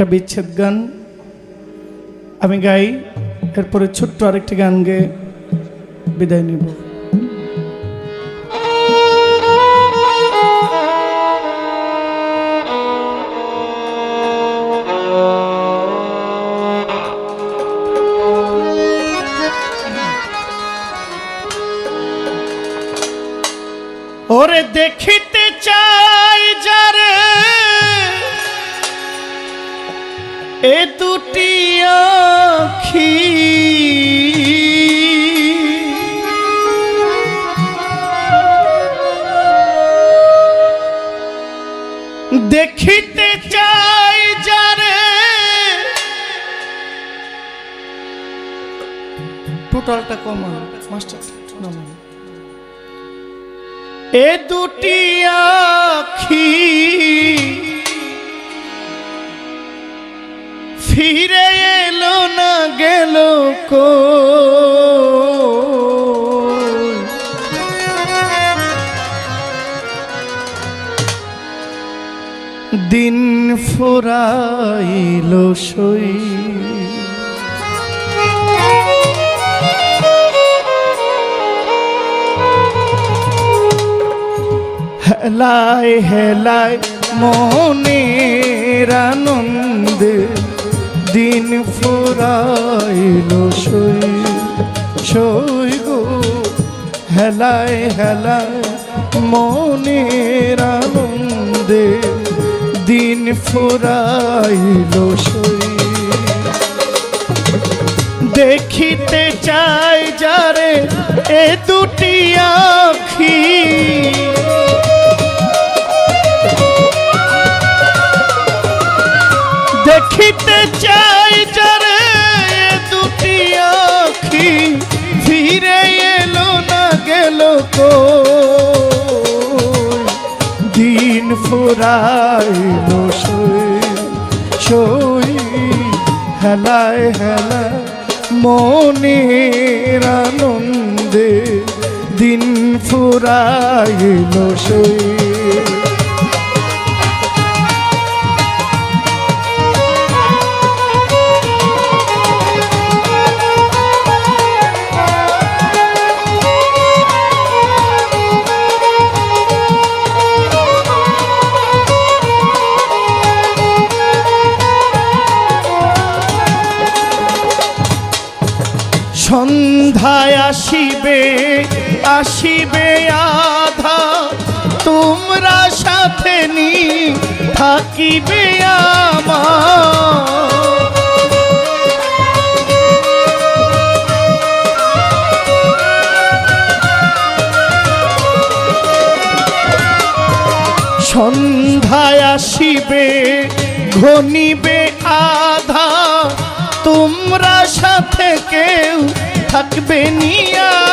একটা বিচ্ছেদ গান আমি গাই এরপরে ছোট্ট আরেকটি গান গেয়ে বিদায় নিব। ওরে দেখিতে এ দুটি আখি। দেখিতে চাই যারে টোটালটা কমা মাস্টার এ দুটি আখি। ফিরে এলো না গেল কো দিন ফুরাইল সই। হেলায় হেলায় মনের আনন্দে দিন ফুরাইল সই সই গো। হেলায় হেলায় মনের আনন্দে দিন ফুরাইল সই। দেখিতে চাই যারে এ দুটি আখি। দেখিতে চাই যারে দুটি আখি। ফিরে এলো না গেল কো দিন ফুরাইল সই সই হেলায় হেলায় মনের আনন্দে। দিন ফুরাইল সই সন্ধ্যায় আসিবে আসিবে আধা। তোমরা সাথে নি থাকিবে সন্ধ্যায় আসিবে ঘনিবে তোমরা সাথে কেউ থাকবে নি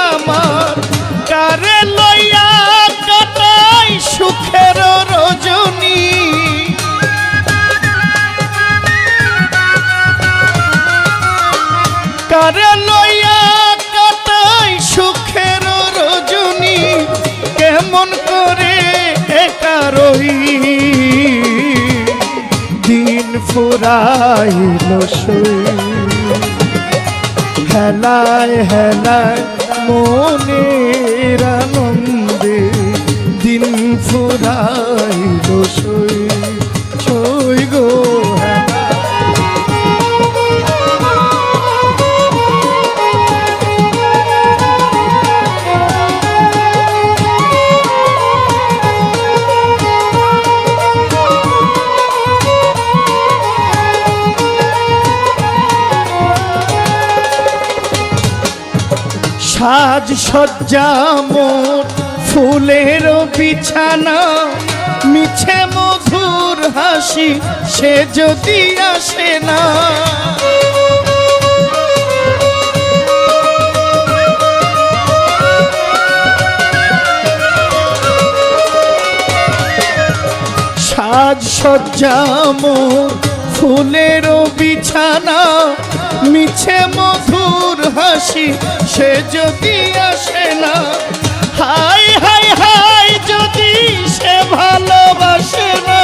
আমার। কারে লইয়া কাটাই সুখের রজনী। কারে লইয়া কাটাই সুখের রজনী। কেমন করে একা রই। দিন ফুরাইল সই হেলায় হেলায় মনের আনন্দে দিন ফুরাইল সই সই গো। সাজ সজ্জা ফুলের বিছানা, মিছে মধুর হাসি সে যদি আসে না। সাজ সজ্জা ফুলের বিছানা মিছে মধুর হাসি, সে যদি আসে না? হাই হাই হাই, যদি সে ভালোবাসে না?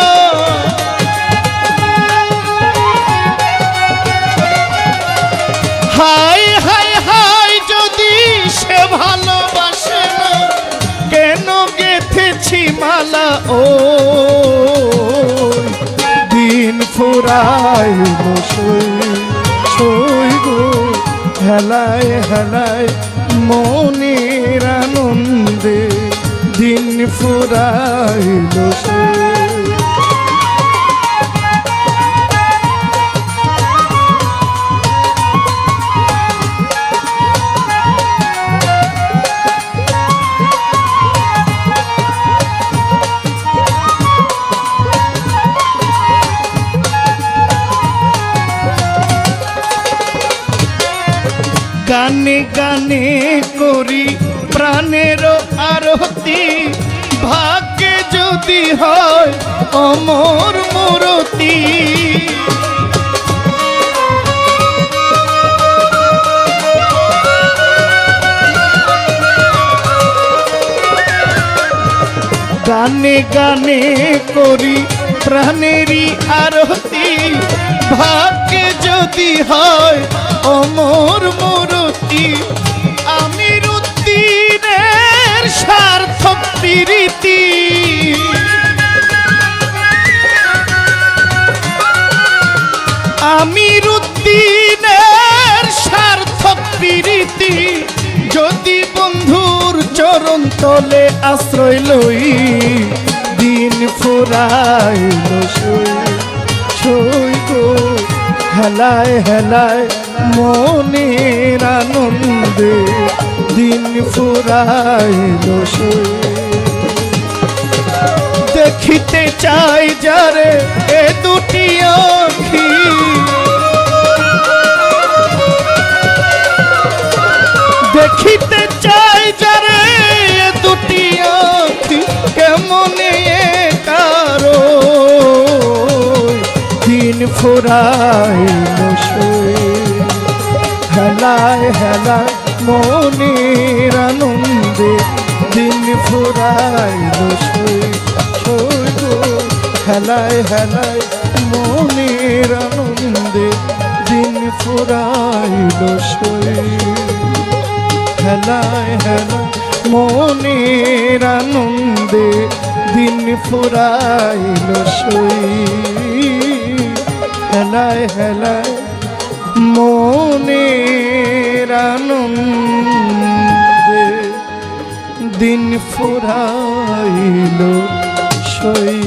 হাই হাই হাই, যদি সে ভালোবাসে না? কেন গেথেছি মালা ও দিন ফুরাই বসে হেলায় হেলায় মনির আনন্দে দিন ফুরাইল সই গানে গানে করি প্রাণের আরতি। ভাগ্যে যদি হয় অমর মূরতি। গানে গানে করি প্রাণেরই আরতি। ভাগ্যে যদি হয় অমর মূরতি আমির উদ্দিনের সার্থক প্রীতি। আমির উদ্দিনের সার্থক প্রীতি, যদি বন্ধুর চরণ তলে আশ্রয় লই দিন ফুরাইল সই গো, হেলায় হেলায় মনের আনন্দে দিন ফুরাইল দেখিতে চাই যারে এ দুটি আখি। ফুরাইল হেলায় হেলায় মনের আনন্দে দিন ফুরাইল হেলায় হেলায় মনের আনন্দে দিন ফুরাইল হেলায় হেলায় মনের আনন্দে দিন ফুরাইল সই হেলায় হেলায় মনের দিন ফুরাইল সই